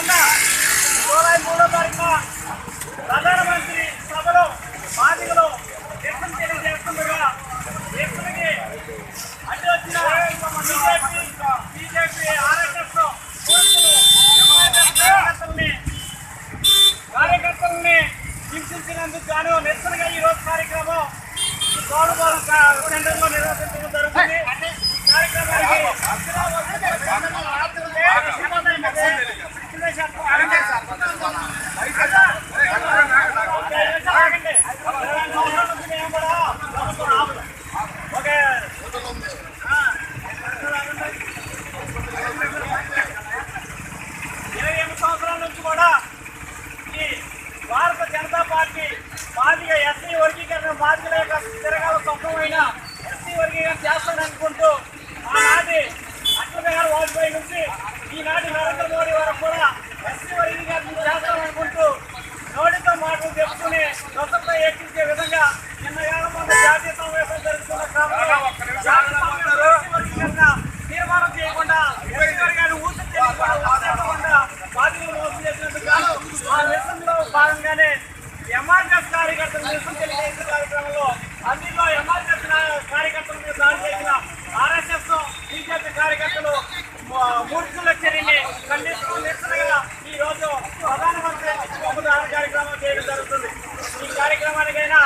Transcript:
మొన్న జూలై మూడో తారీఖున ప్రధానమంత్రి సభలో పార్టీలో నిరసన తెలియజేస్తుండగా వ్యక్తులకి అడ్డు వచ్చిన బీజేపీ బీజేపీ ఆర్ఎస్ఎస్ కార్యకర్తల్ని కార్యకర్తల్ని హింసించినందుకు గాను నిరసనగా ఈరోజు కార్యక్రమం ఈ సెంటర్లో భారత జనతా పార్టీ బాధిక ఎస్సీ వర్గీకరణ బాధితుల యొక్క తిరగాల సొంతమైన లెక్కించే విధంగా నిన్న ఏళ్ళ జాతీయ సమావేశం జరుగుతున్న క్రమంలో తీర్మానం చేయకుండా గారి ఊసి చేయకుండా బాధ్యతలు మోసం చేసినట్టు ఆ భాగంగానే ఎంఆర్ఎస్ కార్యకర్తలు నిరసన తెలియజేసిన కార్యక్రమంలో అందులో ఎంఆర్ఎస్ కార్యకర్తల మీద దాడి చేసిన ఆర్ఎస్ఎస్ బీజేపీ కార్యకర్తలు మూర్ఖుల చర్యని ఖండిస్తూ నిరసనగా ఈరోజు ప్రధానమంత్రి కార్యక్రమం చేయడం జరుగుతుంది. ఈ కార్యక్రమానికైనా